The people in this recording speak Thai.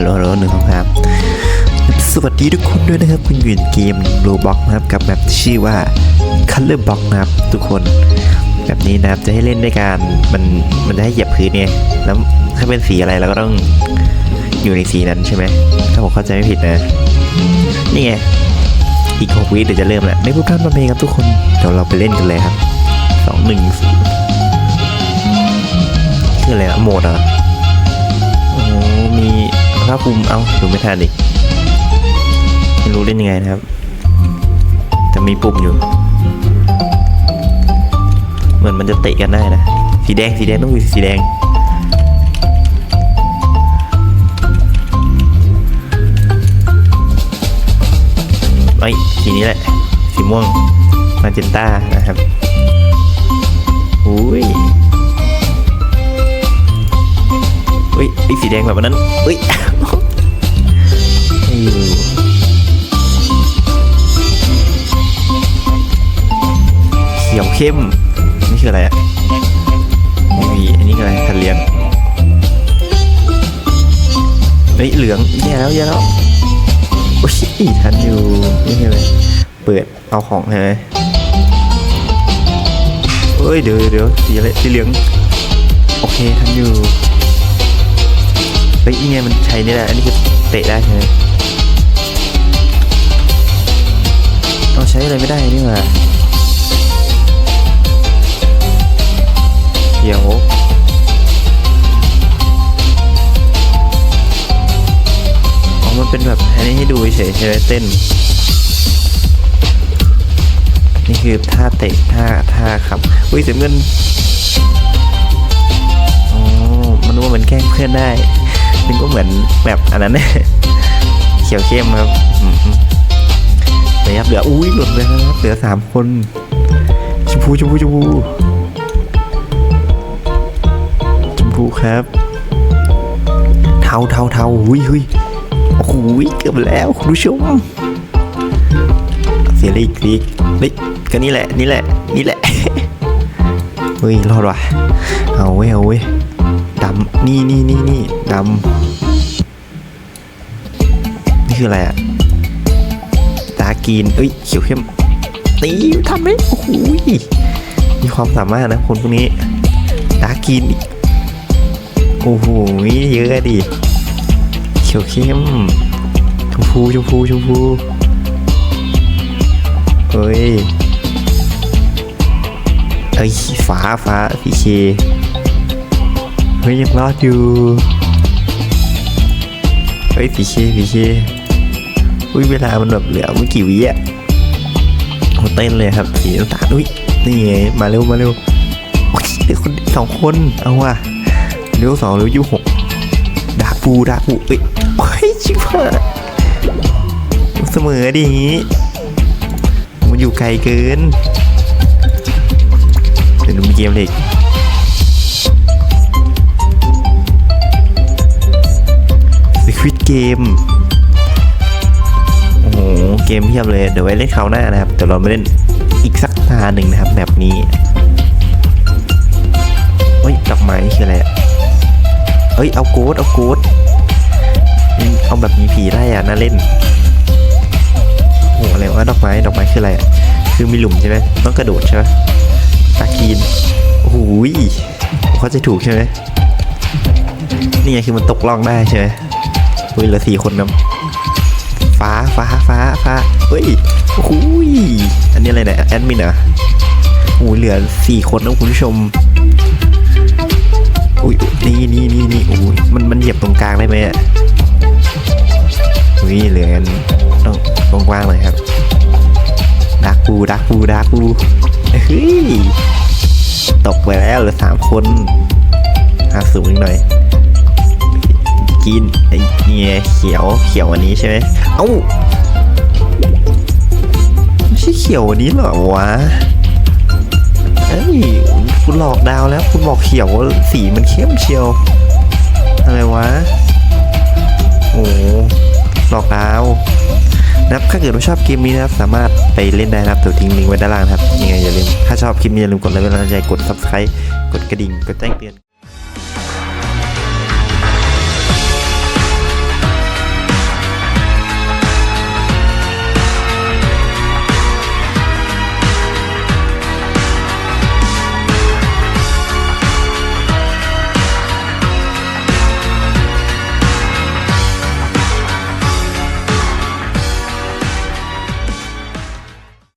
ฮัลโหลฮัลโหลหนึ่งสองสามสวัสดีทุกคนด้วยนะครับคุณอยู่ในเกมโรบ็อกนะครับกับแบบที่ชื่อว่า Color Box นะครับทุกคนแบบนี้นะครับจะให้เล่นด้วยการมันมันจะให้เหยียบพื้นเนี่ยแล้วถ้าเป็นสีอะไรเราก็ต้องอยู่ในสีนั้นใช่ไหมถ้าผมเข้าใจไม่ผิดนะ นี่ไงอีกหกวิเดี๋ยวจะเริ่มแล้วไม่พูดพร่ำทำเพลงครับทุกคนเดี๋ยวเราไปเล่นกันเลยครับสองหนึ่งคืออะไรอะโหมดเหรอโอ้มี ภาคภูมิเอ้าดูไม่ทันอีกไม่รู้เล่นยังไงนะครับ แต่มีปุ่มอยู่ เหมือนมันจะเตะกันได้นะ สีแดงสีแดงต้องมีสีแดงไอ้สีนี้แหละ สีม่วง มาเจนต้านะครับอุ้ยอุ้ยไอ้สีแดงแบบนั้นอุ้ย เข้มนี่คืออะไรอะไม่มีอันนี้คืออะไรทันเลี้ยงเฮ้ยเหลืองแย่แล้วแย่แล้วโอ้ยทันอยู่นี่คืออะไรเปิดเอาของใช่ไหมเอ้ยเดี๋ยวเดี๋ยวสีอะไรสีเหลืองโอเคทันอยู่เฮ้ยนี่ไงมันใช้นี่แหละอันนี้คือเตะได้ใช่ไหมเอาใช้อะไรไม่ได้นี่หว่า ดูเฉยๆใช่ไหมเต้น นี่คือท่าเตะท่าท่าขับอุ้ยเสียเงินอ๋อมันรู้ว่ามันแกล้งเพื่อนได้นึกว่าเหมือนแบบอันนั้นเนี่ยเขียวเข้มครับอืมๆแต่ยับเหลืออุ้ยหลุดเลยครับเหลือสามคนชมพูชมพูชมพูชมพูครับ เทาเทาเทาหุยหุย โอ้โหเกือบแล้วคุณผู้ชมเสียเลยอีกทีเฮ้ยก็นี่แหละนี่แหละนี่แหละเฮ้ยรอดว่ะเอาเว้ยเอาเว้ยดำนี่นี่นี่นี่ดำนี่คืออะไรอะตากีนเอ้ยเขียวเข้มนี่ทำไหมโอ้โหมีความสามารถนะคนพวกนี้ตากีนโอ้โหเยอะดิ ขียวเข้มชมพูชมพูชมพูเฮ้ยเอ้ยฟ้าฟ้าพีเคเฮ้ยยังรอดอยู่เฮ้ยพีเคพีเคอุ้ยเวลามันแบบเหลือไม่กี่วิอะโอเต้นเลยครับสีน้ำตาลอุ้ยนี่ไงมาเร็วมาเร็วเด็กคนสองคนเอาว่ะเร็วสองเร็วยี่หก ปูดาปูเอ้ยโอ้ยชิบหายเสมอดีมันอยู่ไกลเกินเดี๋ยวดูมีเกมเลยสควิตเกมโอ้โหเกมเพียบเลย เดี๋ยวไว้เล่นคราวหน้านะครับ แต่เราไม่เล่นอีกสักตาหนึ่งนะครับแบบนี้เฮ้ยดอกไม้คืออะไรอะ เฮ้ยเอาโกดเอาโกดเอาแบบมีผีไล่อะน่าเล่นโอ้โหอะไรวะดอกไม้ดอกไม้คืออะไรอะคือมีหลุมใช่ไหมต้องกระโดดใช่ไหมตาคีนโอ้โหยเขาจะถูกใช่ไหมนี่ไงคือมันตกล่องได้ใช่ไหมอุ้ยเหลือสี่คนครับฟ้าฟ้าฟ้าฟ้าเฮ้ยโอ้โหยอันนี้อะไรเนี่ยแอดมินเหรอโอ้เหลือสี่คนนะคุณผู้ชม ตรงกลางได้ไหมอะอุ้ยเหลือกันต้องกว้างๆหน่อยครับดักปูดักปูดักปูเฮ้ยตกไปแล้วเหลือสามคนหาสูงอีกหน่อยกินไอ้เนี่ยเขียวเขียวอันนี้ใช่ไหมเอ้าไม่ใช่เขียวอันนี้เหรอวะเอ้ยคุณหลอกดาวแล้ว คุณบอกเขียวสีมันเข้มเชียว อะไรวะ โอ้หลอกดาวนะครับถ้าเกิดว่าชอบเกมนี้นะครับ สามารถไปเล่นได้นะครับเดี๋ยวทิ้งลิงก์ไว้ด้านล่างครับยังไงอย่าลืม ถ้าชอบคลิปนี้อย่าลืมกดไลค์กดแชร์กด subscribe กดกระดิ่งกดแจ้งเตือน